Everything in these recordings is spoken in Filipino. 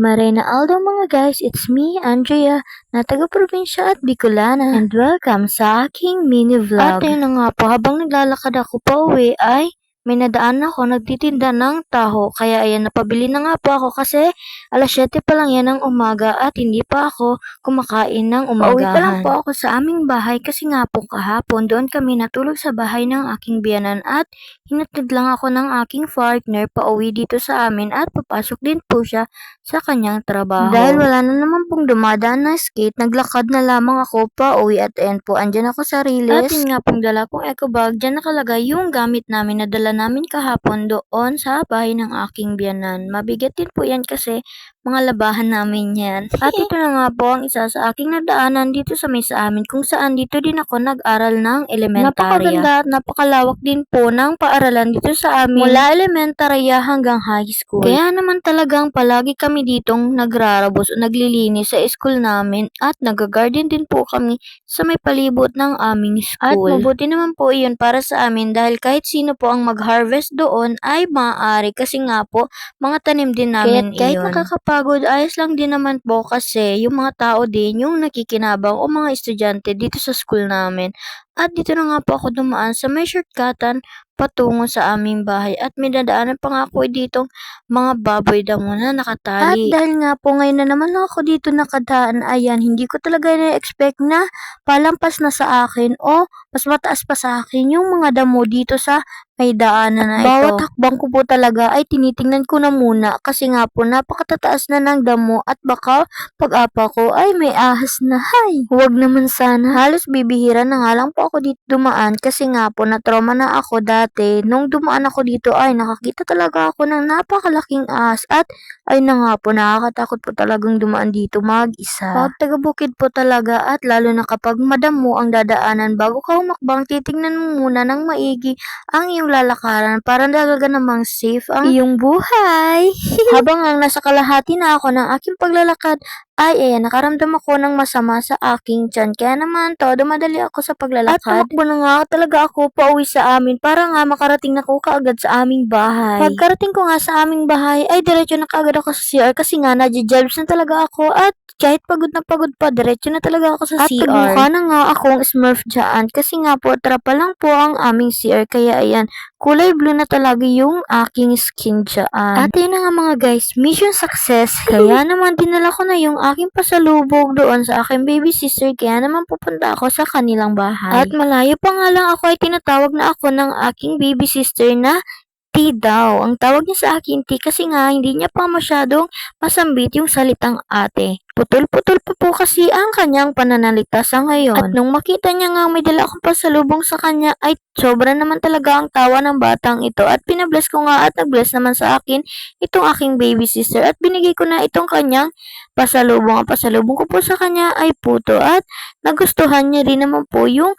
Marina Aldo mga guys, it's me, Andrea, na taga-probinsya at Bicolana. And welcome sa aking mini vlog. At yun na nga po, habang naglalakad ako pa uwi ay may nadaan ako nagtitinda ng taho. Kaya ayan, napabili na nga po ako kasi alas 7 pa lang yan ng umaga at hindi pa ako kumakain ng umagahan. Pauwi pa lang po ako sa aming bahay kasi nga po kahapon doon kami natulog sa bahay ng aking biyanan at hinatid lang ako ng aking partner pauwi dito sa amin at papasok din po siya sa kanyang trabaho. Dahil wala na naman pong dumadaan na skate, naglakad na lamang ako pa uwi at end po. Andyan ako sa Riles. At yun nga pong dala kong eco bag, dyan nakalagay yung gamit namin na dala namin kahapon doon sa bahay ng aking biyanan. Mabigat din po yan kasi mga labahan namin yan. At ito na nga po ang isa sa aking nadaanan dito sa may sa amin kung saan dito din ako nag-aral ng elementarya. Napakaganda at napakalawak din po ng paaralan dito sa amin mula elementarya hanggang high school. Kaya naman talagang palagi kami ditong nagrarabos o naglilinis sa school namin at nag-garden din po kami sa may palibot ng aming school. At mabuti naman po iyon para sa amin dahil kahit sino po ang mag-harvest doon ay maaari kasi nga po mga tanim din namin kahit iyon. nakakapagod, ayos lang din naman po kasi yung mga tao din yung nakikinabang o mga estudyante dito sa school namin. At dito na nga po ako dumaan sa may shortcutan patungo sa aming bahay at may dadaanan pa nga ako ditong mga baboy damo na nakatali. At dahil nga po ngayon na naman ako dito nakadaan, ayan, hindi ko talaga na-expect na palampas na sa akin o mas mataas pa sa akin yung mga damo dito sa may daanan na ito. Bawat hakbang ko po talaga ay tinitingnan ko na muna kasi nga po napakatataas na ng damo at baka pag-apa ko ay may ahas na hay. Huwag naman sana. Halos bibihira na nga lang po ako dito dumaan kasi nga po na-trauma na ako dati. Nung dumaan ako dito ay nakakita talaga ako ng napakalaking ahas at ay na nga po nakakatakot po talagang dumaan dito mag-isa. Pag taga-bukid po talaga at lalo na kapag madamo ang dadaanan bago ka humakbang titingnan mo muna ng maigi ang iyong lalakaran para talaga namang safe ang iyong buhay. Habang ang nasa kalahati na ako ng aking paglalakad, ay ayan, nakaramdam ako ng masama sa aking tiyan. Kaya naman to, dumadali ako sa paglalakad. At tumakbo na nga talaga ako pauwi sa amin para nga makarating na ako kaagad sa aming bahay. Pagkarating ko nga sa aming bahay, ay diretso na kaagad ako sa CR kasi nga nadya-jelbs na talaga ako at kahit pagod na pagod pa, diretso na talaga ako sa At CR. At nagmukha na nga akong smurf dyan kasi nga po, trapa lang po ang aming CR. Kaya ayan, kulay blue na talaga yung aking skin dyan. At yun na nga mga guys, mission success. Kaya naman dinala ko na yung aking pasalubog doon sa aking baby sister. Kaya naman pupunta ako sa kanilang bahay. At malayo pa nga lang ako ay tinatawag na ako ng aking baby sister na T daw. Ang tawag niya sa akin T kasi nga hindi niya pa masyadong masambit yung salitang ate. Putol-putol pa po kasi ang kanyang pananalita sa ngayon. At nung makita niya nga may dala akong pasalubong sa kanya ay sobra naman talaga ang tawa ng batang ito at pinabless ko nga at nagbless naman sa akin itong aking baby sister at binigay ko na itong kanyang pasalubong. Ang pasalubong ko po sa kanya ay puto at nagustuhan niya rin naman po yung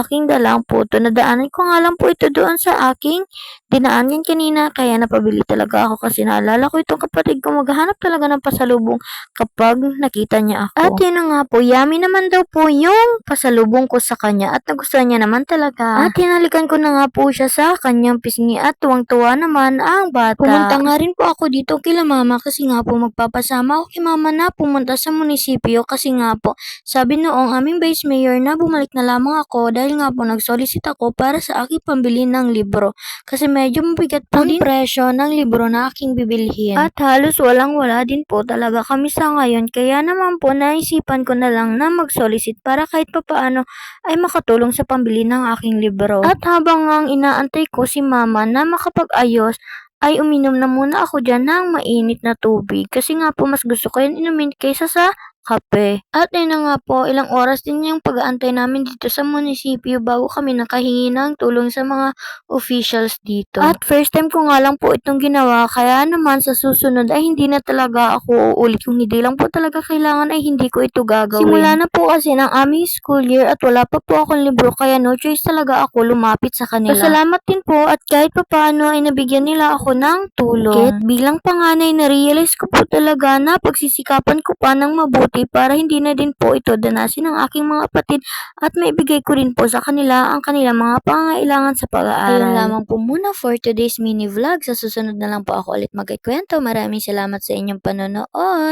aking dalang puto. Nadaanan ko nga lang po ito doon sa aking dinaanan kanina kaya napabili talaga ako kasi naalala ko itong kapatid ko maghahanap talaga ng pasalubong kapag nakita niya ako. At yun na nga po, yummy naman daw po yung pasalubong ko sa kanya at nagustuhan niya naman talaga. At hinalikan ko na nga po siya sa kanyang pisngi at tuwang-tuwa naman ang bata. Pumunta nga rin po ako dito kila mama kasi nga po magpapasama ako kay mama na pumunta sa munisipyo kasi nga po sabi noong aming vice mayor na bumalik na lamang ako dahil nga po nag-solicit ako para sa aking pambili ng libro kasi medyo mabigat po din presyo ng libro na aking bibilhin. At halos walang-wala din po talaga kami sa ngayon kaya naman po naisipan ko na lang na mag-solicit para kahit papaano ay makatulong sa pambili ng aking libro. At habang ang inaantay ko si mama na makapag-ayos ay uminom na muna ako dyan ng mainit na tubig kasi nga po mas gusto ko yun inumin kaysa sa kape. At ayun na nga po, ilang oras din yung pag-aantay namin dito sa munisipyo bago kami nakahingi ng tulong sa mga officials dito. At first time ko nga lang po itong ginawa, kaya naman sa susunod ay hindi na talaga ako uulit. Kung hindi lang po talaga kailangan ay hindi ko ito gagawin. Simula na po kasi ng aming school year at wala pa po akong libro kaya no choice talaga ako lumapit sa kanila. Salamat din po at kahit pa paano ay nabigyan nila ako ng tulong. Kahit bilang panganay na realize ko po talaga na pagsisikapan ko pa ng mabuti mabuti para hindi na din po ito danasin ng aking mga kapatid at maibigay ko rin po sa kanila ang kanilang mga pangangailangan sa pag-aaral. Ayun lamang po muna for today's mini vlog. Sa susunod na lang po ako ulit magkikwento. Maraming salamat sa inyong panonood.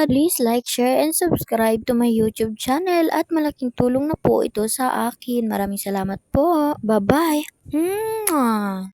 Please like, share, and subscribe to my YouTube channel at malaking tulong na po ito sa akin. Maraming salamat po. Bye-bye. Mwah!